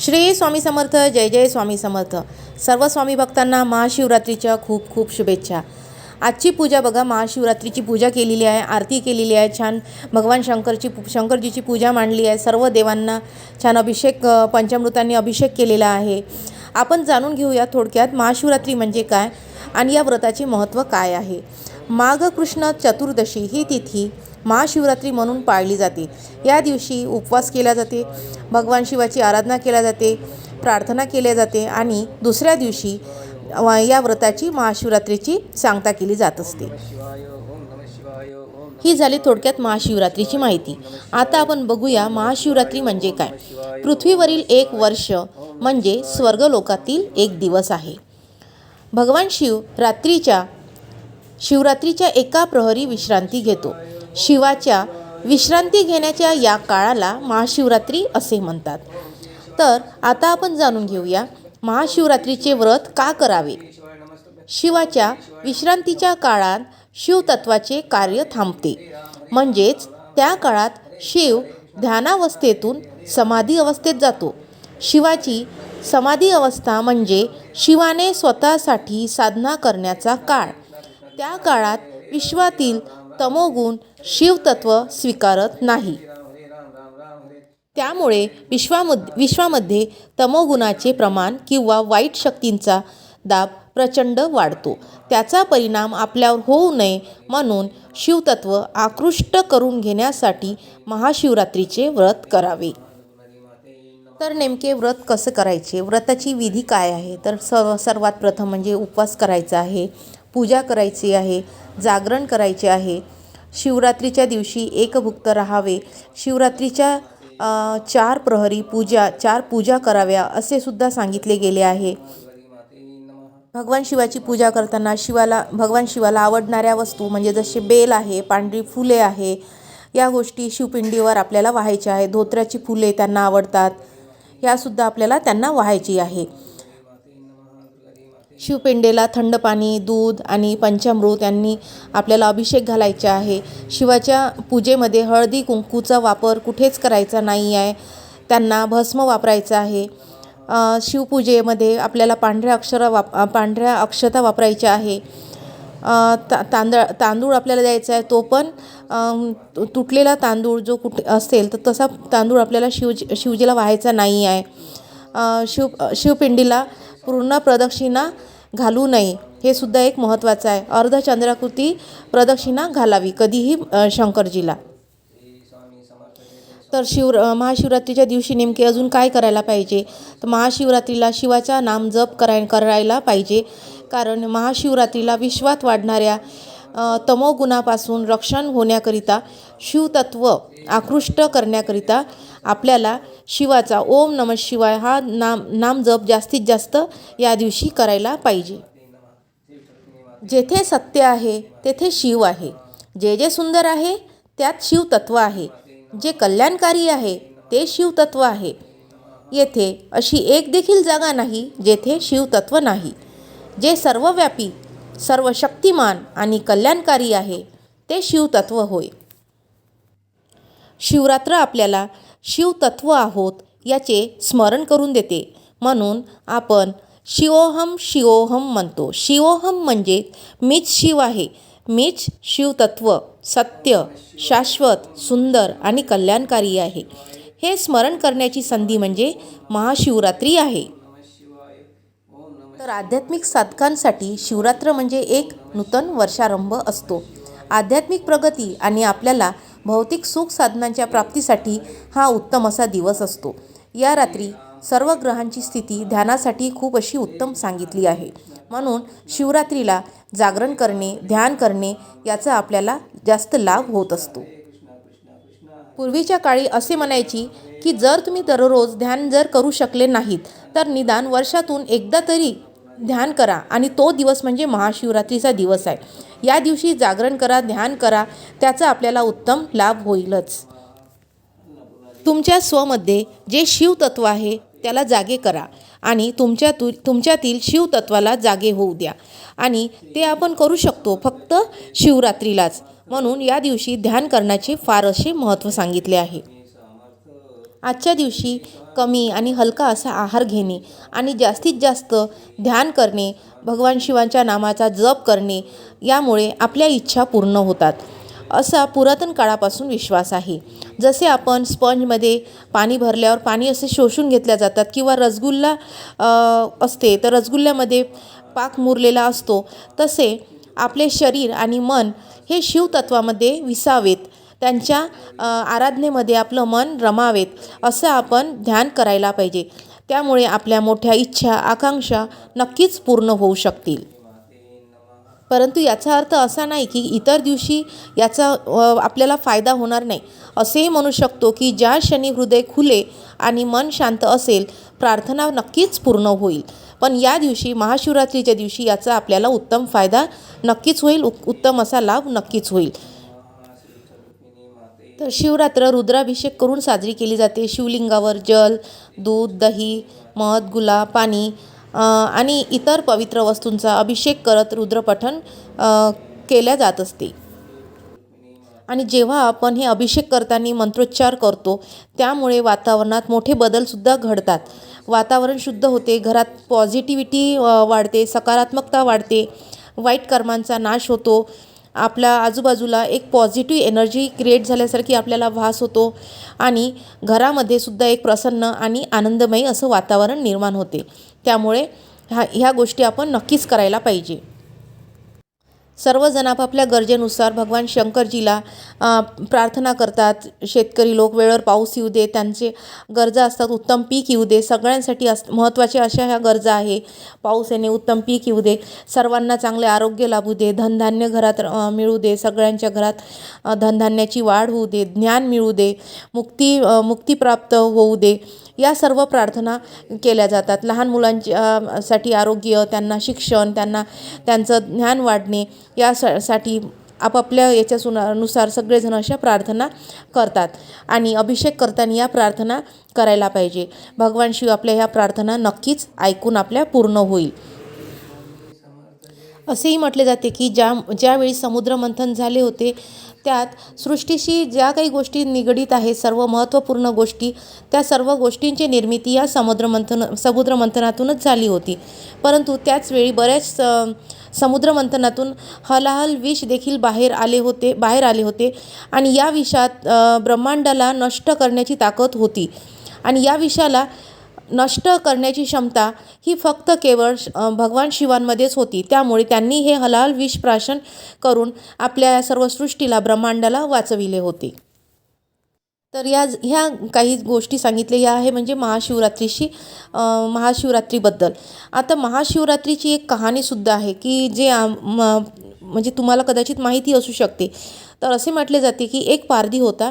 श्री स्वामी समर्थ जय जय स्वामी समर्थ. सर्व स्वामी भक्तांना महाशिवरात्रीच्या खूप खूप शुभेच्छा. आजची पूजा बघा महाशिवरात्रीची पूजा केलेली आहे आरती केलेली आहे. छान भगवान शंकरची शंकरजीची पूजा मांडली आहे. सर्व देवांना छान अभिषेक पंचामृतांनी अभिषेक केलेला आहे. आपण जाणून घेऊया थोडक्यात महाशिवरात्री म्हणजे काय आणि या व्रताचे महत्त्व काय आहे. माघकृष्ण चतुर्दशी ही तिथी महाशिवरात्री म्हणून पाळली जाते. या दिवशी उपवास केला जाते भगवान शिवाची आराधना केल्या जाते प्रार्थना केल्या जाते आणि दुसऱ्या दिवशी या व्रताची महाशिवरात्रीची सांगता केली जात असते. ही झाली थोडक्यात महाशिवरात्रीची माहिती. आता आपण बघूया महाशिवरात्री म्हणजे काय? पृथ्वीवरील एक वर्ष म्हणजे स्वर्गलोकातील एक दिवस आहे. भगवान शिव रात्रीच्या शिवरात्रीच्या एका प्रहरी विश्रांती घेतो. शिवाच्या विश्रांती घेण्याच्या या काळाला महाशिवरात्री असे म्हणतात. तर आता आपण जाणून घेऊया महाशिवरात्रीचे व्रत का करावे? शिवाच्या विश्रांतीच्या काळात शिवतत्वाचे कार्य थांबते. म्हणजेच त्या काळात शिव ध्यानावस्थेतून समाधी अवस्थेत जातो. शिवाची समाधी अवस्था म्हणजे शिवाने स्वतःसाठी साधना करण्याचा काळ. त्या काळात विश्वातील तमोगुण शिवतत्व स्वीकारत नाही. त्यामुळे विश्वामध विश्वामध्ये तमोगुणाचे प्रमाण किंवा वाईट शक्तींचा दाब प्रचंड वाढतो. त्याचा परिणाम आपल्यावर होऊ नये म्हणून शिवतत्व आकृष्ट करून घेण्यासाठी महाशिवरात्रीचे व्रत करावे. तर नेमके व्रत कसं करायचे? व्रताची विधी काय आहे? तर सर्व सर्वात प्रथम म्हणजे उपवास करायचा आहे. पूजा करायची आहे जागरण करायचे आहे. शिवरात्रीच्या दिवशी एकभुक्त राहावे. शिवरात्रीच्या चार प्रहरी पूजा चार पूजा कराव्या असे सुद्धा सांगितले गेले आहे. भगवान शिवाची पूजा करताना शिवाला भगवान शिवाला आवडणाऱ्या वस्तू म्हणजे जसे बेल आहे पांढरी फुले आहे या गोष्टी शिवपिंडीवर आपल्याला वाहायच्या आहे. धोत्र्याची फुले त्यांना आवडतात. यासुद्धा आपल्याला त्यांना व्हायची आहे. शिवपिंडेला थंड पाणी दूध आणि पंचामृत यांनी आपल्याला अभिषेक घालायचा आहे. शिवाच्या पूजेमध्ये हळदी कुंकूचा वापर कुठेच करायचा नाही आहे. त्यांना भस्म वापरायचं आहे. शिवपूजेमध्ये आपल्याला पांढऱ्या अक्षर वाप पांढऱ्या अक्षता वापरायच्या आहे. ता तांदळ तांदूळ आपल्याला द्यायचा आहे. तो पण तु- तुटलेला तांदूळ जो कुठे असेल तर तसा तांदूळ आपल्याला शिवजी शिवजीला व्हायचा नाही आहे. शिव शिवपिंडीला पूर्ण प्रदक्षिणा घालू नये. हे सुद्धा एक महत्त्वाचं आहे. अर्धचंद्राकृती प्रदक्षिणा घालावी कधीही शंकरजीला. तर शिव महाशिवरात्रीच्या दिवशी नेमके अजून काय करायला पाहिजे? तर महाशिवरात्रीला शिवाचा नाम जप कराय करायला पाहिजे. कारण महाशिवरात्रीला विश्वात वाढणाऱ्या तमोगुणापासून रक्षण होण्याकरिता शिवतत्व आकृष्ट करण्याकरिता आपल्याला शिवाचा ओम नम शिवाय हा नाम नाम जप जास्तीत जास्त या दिवशी करायला पाहिजे. जेथे सत्य आहे तेथे शिव आहे. जे जे सुंदर आहे त्यात शिवतत्व आहे. जे कल्याणकारी आहे ते शिवतत्व आहे. येथे अशी एक देखील जागा नाही जेथे शिवतत्व नाही. जे सर्वव्यापी सर्व शक्तिमान आणि कल्याणकारी आहे ते शिवतत्व होय. शिवरात्र आपल्याला शिवतत्व आहोत याचे स्मरण करून देते. म्हणून आपण शिवोहम शिवोहम म्हणतो. शिवोहम म्हणजे मीच शिव आहे. मीच शिवतत्व सत्य शाश्वत सुंदर आणि कल्याणकारी आहे. हे स्मरण करण्याची संधी म्हणजे महाशिवरात्री आहे. तर आध्यात्मिक साधकांसाठी शिवरात्र म्हणजे एक नूतन वर्षारंभ असतो. आध्यात्मिक प्रगती आणि आपल्याला भौतिक सुख साधनांच्या प्राप्तीसाठी हा उत्तम असा दिवस असतो. या रात्री सर्व ग्रहांची स्थिती ध्यानासाठी खूप अशी उत्तम सांगितली आहे. म्हणून शिवरात्रीला जागरण करणे ध्यान करणे याचा आपल्याला जास्त लाभ होत असतो. पूर्वीच्या काळी असे म्हणायची की जर तुम्ही दररोज ध्यान जर करू शकले नाहीत तर निदान वर्षातून एकदा तरी ध्यान करा आणि तो दिवस म्हणजे महाशिवरात्रीचा दिवस आहे. या दिवशी जागरण करा ध्यान करा त्याचा आपल्याला उत्तम लाभ होईलच. तुमच्या स्वमध्ये जे शिवतत्व आहे त्याला जागे करा आणि तुमच्यातू तुमच्यातील शिवतत्वाला जागे होऊ द्या. आणि ते आपण करू शकतो फक्त शिवरात्रीलाच. म्हणून या दिवशी ध्यान करण्याचे फार असे महत्त्व सांगितले आहे. आजच्या दिवशी कमी आणि हलका असा आहार घेणे आणि जास्तीत जास्त ध्यान करणे भगवान शिवांच्या नामाचा जप करणे यामुळे आपल्या इच्छा पूर्ण होतात. असा पुरातन काळापासून विश्वास आहे. जसे आपण स्पंजमध्ये पाणी भरल्यावर पाणी असे शोषून घेतल्या जातात किंवा रसगुल्ला असते तर रसगुल्ल्यामध्ये पाक मुरलेला असतो तसे आपले शरीर आणि मन हे शिवतत्वामध्ये विसावेत. त्यांच्या आराधनेमध्ये आपलं मन रमावेत असं आपण ध्यान करायला पाहिजे. त्यामुळे आपल्या मोठ्या इच्छा आकांक्षा नक्कीच पूर्ण होऊ शकतील. परंतु याचा अर्थ असा नाही की इतर दिवशी याचा आपल्याला फायदा होणार नाही. असेही म्हणू शकतो की ज्या क्षणी हृदय खुले आणि मन शांत असेल प्रार्थना नक्कीच पूर्ण होईल. पण या दिवशी महाशिवरात्रीच्या दिवशी याचा आपल्याला उत्तम फायदा नक्कीच होईल उ- उत्तम असा लाभ नक्कीच होईल. तर शिवरात्र रुद्राभिषेक करून साजरी केली जाते. शिवलिंगावर जल दूध दही मध गुलाब पाणी आणि इतर पवित्र वस्तूंचा अभिषेक करत रुद्रपठण केल्या जात असते. आणि जेव्हा आपण हे अभिषेक करताना मंत्रोच्चार करतो त्यामुळे वातावरणात मोठे बदलसुद्धा घडतात. वातावरण शुद्ध होते घरात पॉझिटिव्हिटी वाढते सकारात्मकता वाढते वाईट कर्मांचा नाश होतो आपल्या आजूबाजूला एक पॉझिटिव्ह एनर्जी क्रिएट झाल्यासारखी आपल्याला भास होतो आणि घरामध्ये सुद्धा एक प्रसन्न आणि आनंदमयी असं वातावरण निर्माण होते. त्यामुळे ह्या ह्या गोष्टी आपण नक्कीच करायला पाहिजे. सर्वजण आपापल्या गरजेनुसार भगवान शंकरजीला प्रार्थना करतात. शेतकरी लोक वेळेवर पाऊस येऊ दे त्यांचे गरजा असतात उत्तम पीक येऊ दे. सगळ्यांसाठी अस महत्त्वाच्या अशा ह्या गरजा आहे. पाऊस येणे उत्तम पीक येऊ दे. सर्वांना चांगले आरोग्य लाभू दे. धनधान्य घरात मिळू दे. सगळ्यांच्या घरात धनधान्याची वाढ होऊ दे. ज्ञान मिळू दे. मुक्ती मुक्तीप्राप्त मुक्ती प्राप्त होऊ दे. या सर्व प्रार्थना केल्या जातात. लहान मुलांच्या साठी आरोग्य त्यांना शिक्षण त्यांना त्यांचं ज्ञान वाढणे या सा- साठी आपापल्या याच्या नुसार सगळेजण अशा प्रार्थना करतात आणि अभिषेक करताना या प्रार्थना करायला पाहिजे. भगवान शिव आपल्या ह्या प्रार्थना नक्कीच ऐकून आपल्या पूर्ण होईल. असेही म्हटले जाते की ज्या ज्यावेळी समुद्रमंथन झाले होते त्यात सृष्टीशी ज्या काही गोष्टी निगडीत आहेत सर्व महत्त्वपूर्ण गोष्टी त्या सर्व गोष्टींची निर्मिती या समुद्रमंथन समुद्रमंथनातूनच झाली होती. परंतु त्याचवेळी बऱ्याच समुद्रमंथनातून हलाहल विष देखील बाहेर आले होते बाहेर आले होते आणि या विषात ब्रह्मांडाला नष्ट करण्याची ताकद होती. आणि या विषाला नष्ट करण्याची क्षमता ही फक्त केवळ श- भगवान शिवांमध्येच होती. त्यामुळे त्यांनी हे हलाल विष प्राशन करून आपल्या या सर्व सृष्टीला ब्रह्मांडाला वाचविले होते. तर या ह्या काही गोष्टी सांगितल्या. या आहे म्हणजे महाशिवरात्रीशी महाशिवरात्रीबद्दल. आता महाशिवरात्रीची एक कहाणीसुद्धा आहे की जे म- म्हणजे तुम्हाला कदाचित माहिती असू शकते. तर असे म्हटले जाते की एक पारधी होता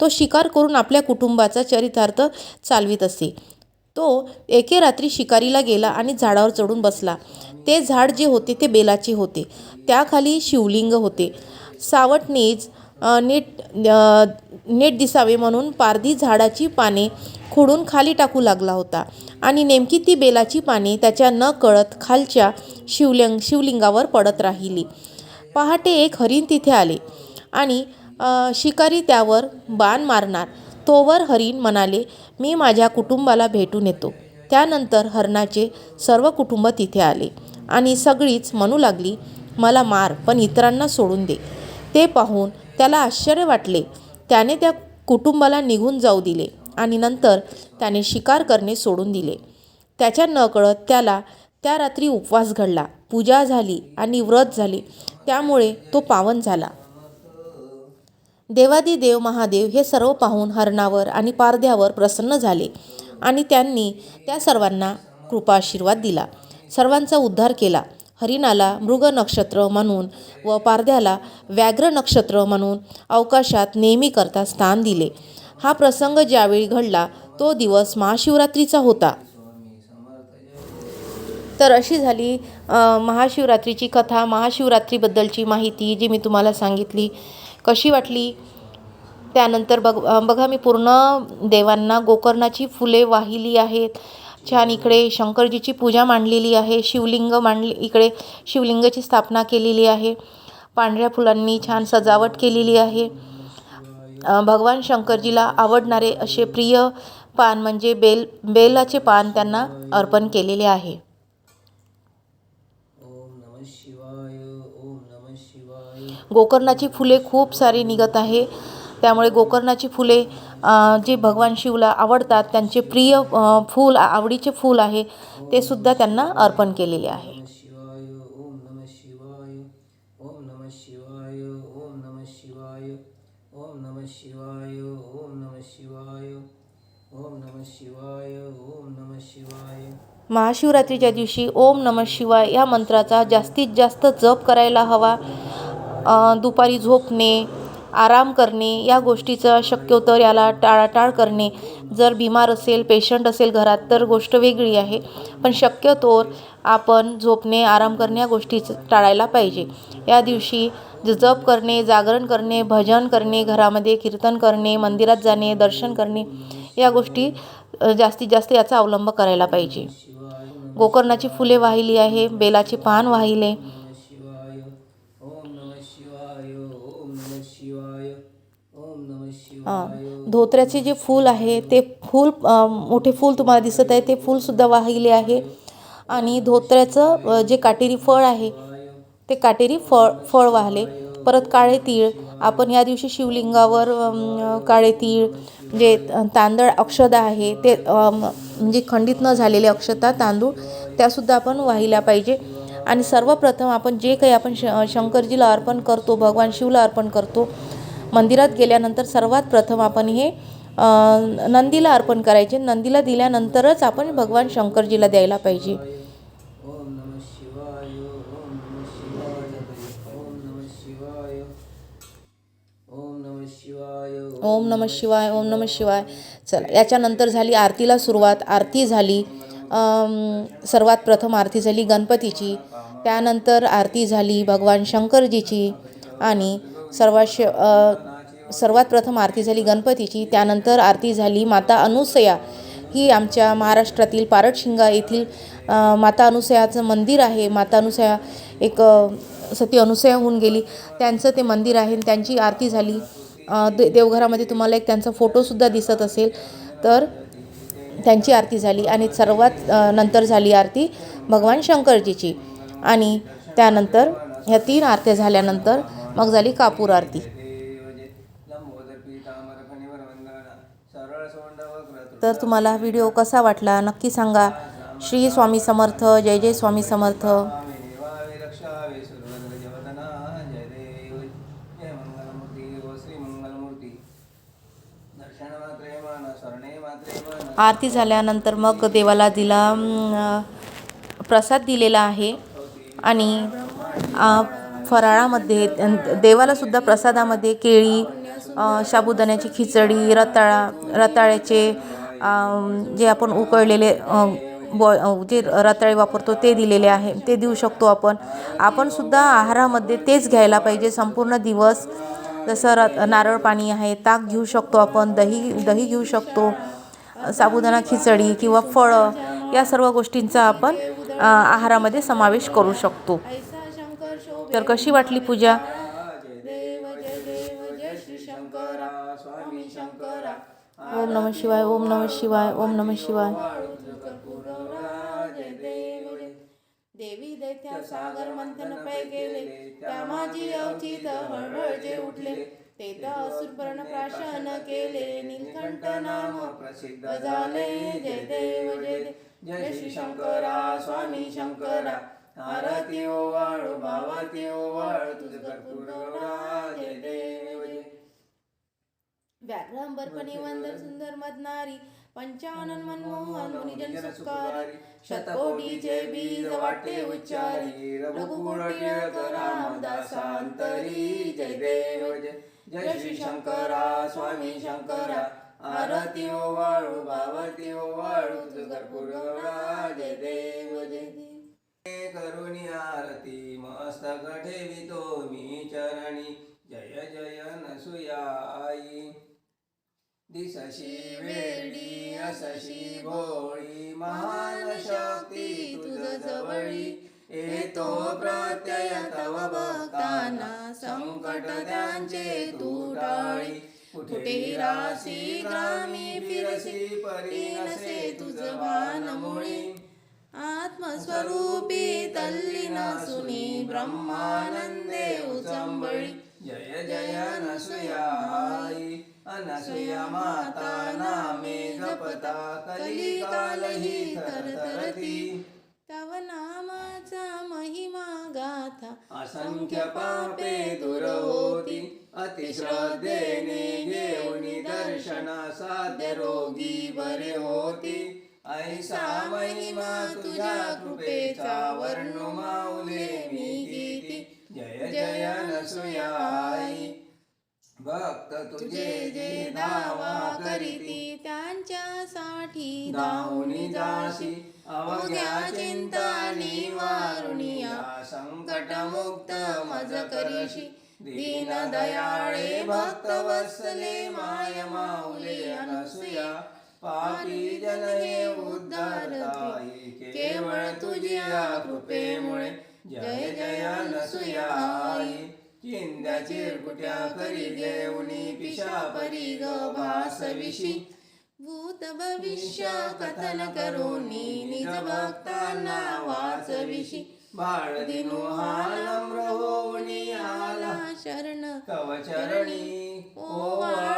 तो शिकार करून आपल्या कुटुंबाचा चरितार्थ चालवित असे. तो एके रात्री शिकारीला गेला आणि झाडावर चढून बसला. ते झाड जे होते ते बेलाचे होते. त्याखाली शिवलिंग होते. सावट नीट नीट दिसावे म्हणून पारधी झाडाची पाने खोडून खाली टाकू लागला होता आणि नेमकी ती बेलाची पाने त्याच्या न कळत खालच्या शिवलिंग शिवलिंगावर पडत राहिली. पहाटे एक हरिण तिथे आले आणि शिकारी त्यावर बाण मारणार. तोवर हरिण म्हणाले मी माझ्या कुटुंबाला भेटून येतो. त्यानंतर हरणाचे सर्व कुटुंब तिथे आले आणि सगळीच म्हणू लागली मला मार पण इतरांना सोडून दे. ते पाहून त्याला आश्चर्य वाटले. त्याने त्या कुटुंबाला निघून जाऊ दिले आणि नंतर त्याने शिकार करणे सोडून दिले. त्याच्या नकळत त्याला त्या रात्री उपवास घडला. पूजा झाली आणि व्रत झाले. त्यामुळे तो पावन झाला. देवादिदेव महादेव हे सर्व पाहून हरणावर आणि पारध्यावर प्रसन्न झाले आणि त्यांनी त्या सर्वांना कृपाशीर्वाद दिला. सर्वांचा उद्धार केला. हरिणाला मृग नक्षत्र म्हणून व पारध्याला व्याघ्र नक्षत्र म्हणून अवकाशात नेहमीकरता स्थान दिले. हा प्रसंग ज्यावेळी घडला तो दिवस महाशिवरात्रीचा होता. तर अशी झाली महाशिवरात्रीची कथा महाशिवरात्रीबद्दलची माहिती जी मी तुम्हाला सांगितली. कशी वाटली? त्यानंतर बघ बघा मी पूर्ण देवांना गोकर्णाची फुले वाहिली आहेत. छान इकडे शंकरजीची पूजा मांडलेली आहे. शिवलिंग मांडली इकडे शिवलिंगाची स्थापना केलेली आहे. पांढऱ्या फुलांनी छान सजावट केलेली आहे. भगवान शंकरजीला आवडणारे असे प्रिय पान म्हणजे बेल बेलाचे पान त्यांना अर्पण केलेले आहे ओम नमः शिवाय ओम नमः शिवाय गोकर्णाची फुले खूप सारी निघत आहे. त्यामुळे गोकर्णाची फुले जे भगवान शिवला आवडतात त्यांचे प्रिय फूल आवडीचे फूल आहे ते सुद्धा त्यांना अर्पण केलेले आहे. महाशिवरात्रीच्या दिवशी ओम नम शिवाय या मंत्राचा जास्तीत जास्त जप करायला हवा. दुपारी झोपणे आराम करणे या गोष्टीचं शक्योतर याला टाळाटाळ करणे. जर बिमार असेल पेशंट असेल घरात तर गोष्ट वेगळी आहे. पण शक्यतोवर आपण झोपणे आराम करणे या गोष्टीचं टाळायला पाहिजे. या दिवशी जप करणे जागरण करणे भजन करणे घरामध्ये कीर्तन करणे मंदिरात जाणे दर्शन करणे या गोष्टी जास्तीत जास्त याचा अवलंब करायला पाहिजे. गोकर्णाची फुले वाहिली आहे बेलाचे पान वाहिले नमः शिवाय ओम नमः शिवाय ओम नमः शिवाय ओम नमः अ, शिवाय धोत्र्याचे जे फूल आहे ते फूल मोठे फूल तुम्हाला दिसत आहे ते फूलसुद्धा वाहिले आहे. आणि धोत्र्याचं जे काटेरी फळ आहे ते काटेरी फळ फळ वाहले. परत काळे तीळ. आपण या दिवशी शिवलिंगावर काळे तीळ जे तांदळ अक्षदा आहे ते म्हणजे खंडित न झालेले अक्षता तांदूळ त्यासुद्धा आपण वाहिल्या पाहिजे. आणि सर्वप्रथम आपण जे काही आपण श शंकरजीला अर्पण करतो भगवान शिवला अर्पण करतो मंदिरात गेल्यानंतर सर्वात प्रथम आपण हे नंदीला अर्पण करायचे. नंदीला दिल्यानंतरच आपण भगवान शंकरजीला द्यायला पाहिजे. ओम ओम नमः शिवाय ओम नमः शिवाय. नम शिवाय ओम नम शिवाय चला याच्यानंतर झाली आरतीला सुरुवात. आरती झाली सर्वात प्रथम आरती झाली गणपतीची. त्यानंतर आरती झाली भगवान शंकरजीची आणि सर्वात शे सर्वात प्रथम आरती झाली गणपतीची त्यानंतर आरती झाली माता अनुसया. ही आमच्या महाराष्ट्रातील पारटशिंगा येथील माता अनुसयाचं मंदिर आहे. माता अनुसया एक सती अनुसया होऊन गेली. त्यांचं ते मंदिर आहे आणि त्यांची आरती झाली. दे देवघरामध्ये तुम्हाला एक त्यांचा फोटोसुद्धा दिसत असेल. तर त्यांची आरती झाली आणि सर्वात नंतर झाली आरती भगवान शंकरजीची. आणि त्यानंतर ह्या तीन आरत्या झाल्यानंतर मग झाली कापूर आरती. तर तुम्हाला हा व्हिडिओ कसा वाटला नक्की सांगा. श्री स्वामी समर्थ जय जय स्वामी समर्थ. आरती झाल्यानंतर मग देवाला दिला प्रसाद दिलेला आहे. आणि फराळामध्ये देवालासुद्धा प्रसादामध्ये केळी साबुदाण्याची खिचडी रताळा रताळ्याचे जे आपण उकळलेले बॉ जे रताळे वापरतो ते दिलेले आहे ते देऊ शकतो आपण. आपणसुद्धा आहारामध्ये तेच घ्यायला पाहिजे संपूर्ण दिवस. जसं र नारळ पाणी आहे ताक घेऊ शकतो आपण दही दही घेऊ शकतो साबुदाणा खिचडी किंवा फळं या सर्व गोष्टींचा आपण आहारामध्ये समावेश करू शकतो. तर कशी वाटली पूजा? स्वामी शंकरा ओम नम शिवाय ओम नम शिवाय ओम नम शिवाय. देवी दैत्या सागर मंथन पै गेले. त्या माझी अवचित हळहळचे उठले ते असुरपर्ण प्राशन केले. नीलकंठ नाम प्रसिद्ध झाले जय देव जय देव. जय श्री शंकरा स्वामी शंकरा. आरती ओवाळू भावाती ओवाळू तुझ कर्पूर जय देव सुंदर मदनारी पंचानन मनमोहन मुनिजन सुखारी शतकोटीचे बीज वाटे उच्चारी रघुकुळ टिळक रामदासांतरी जय देव जय जय श्री शंकरा स्वामी शंकरा आरती ओवाळू भावती ओवाळू तुझ कर्पूर जय देव जय करुणी आरती मस्तक ठेवितो मी चरणी. जय जय नसुयाई. दिसशी वेडी असशी भोळी महान शक्ती तुझ जवळी. येतो प्रत्यय तव भक्तांना संकट त्यांचे तू टाळी कुठेही रासी ग्रामी फिरसी परी नसे तुझ भान आत्मस्वरूपी तल्लीन सुनी ब्रह्मानंदे उचंबळी जय जय अनसुयाई अनसुया माता नामे जपता कलिकालही थरथरती। तव नामाचा महिमा गाथा असंख्य पापे दूर होती। अतिश्रद्धेने घेऊनी दर्शना साध्य रोगी बरे होती। ऐसा महिमा तुझ्या कृपेचा वर्णू माऊले मी गीती जय जय नसुयाई भक्त तुझे जे दावा करीती त्यांच्यासाठी दाहुनी जाशी. अवघ्या चिंता निवारुनिया संकट मुक्त मज करीशी. दीन दयाळे भक्त वसले माय माऊले अनसुया. पापी जन हे उद्धारताई केवळ तुझ्या कृपेमुळे जय जय अनसुयाई चिंध्या चिरकुट्या करी घेऊनी पिशा परी ग भासविशी. भूत भविष्य कथन करोनी निज भक्तांना वाचविशी. बाळ दिनू हा नम्र होऊनी आला शरण. कवचरणी तुला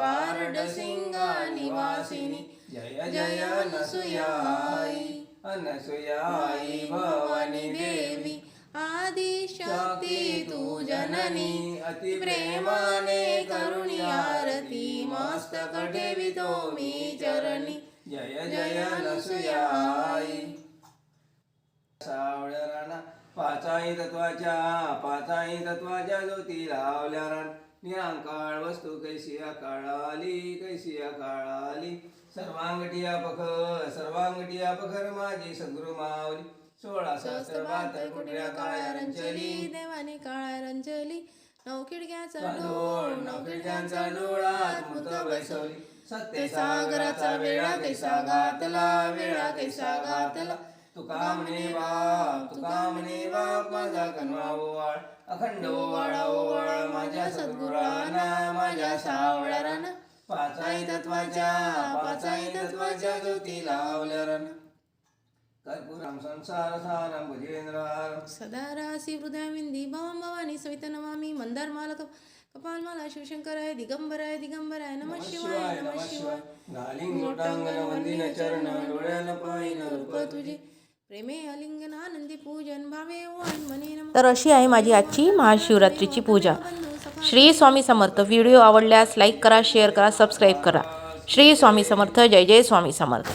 आरती पारड सिंगा निवासिनी। जय जय अनसुयाई। अनसुयाई भवानी देवी। आदिशक्ती तू जननी। अति प्रेमाने करुणी आरती। मस्तक ठेवितो मी चरणी। जय जय नसुयाई सावळ्या राणा पाचाई तत्वाच्या पाचाई तत्वाच्या ज्योती लावल्या राण। निरांकाळ वस्तू कैसी काळाली कैसी काळाली सर्वांगटिया पखर सर्वांगटिया पखर माझी सद्गुरु मावली सोळा सहस्र बहात्तर कुटऱ्या काळ्या रंचली देवाने काळा रंजली. नऊ खिडक्याचा डोळ नऊ खिडक्यांचा डोळा मृत बैसवली. सत्य सागराचा वेळा कैसा घातला वेळा कैसा घातला तुका म्हणे बाप तुका म्हणे बाप माझा कन्वा ओवाळ अखंड ओवाळा ओवाळा माझ्या सद्गुराना माझ्या सावळ्या राना पाचाई तत्वाच्या पाचाई तत्वाच्या ज्योती लावल्या राना कर्पूरम संसार सारम भुजेंद्रारम सदा रासी हृदयामिंदी भवाम भवानी सविता नमामि मंदार मालक कपालमाला शिवशंकराय दिगंबराय दिगंबराय नमः शिवाय नमः शिवाय. घालिंग लोटांगण वंदिन चरण डोळ्यान पाहिन रूप तुझे. तर अशी आहे माझी आजची महाशिवरात्रीची पूजा. श्री स्वामी समर्थ व्हिडिओ आवडल्यास लाईक करा शेअर करा सबस्क्राईब करा. श्री स्वामी समर्थ जय जय स्वामी समर्थ.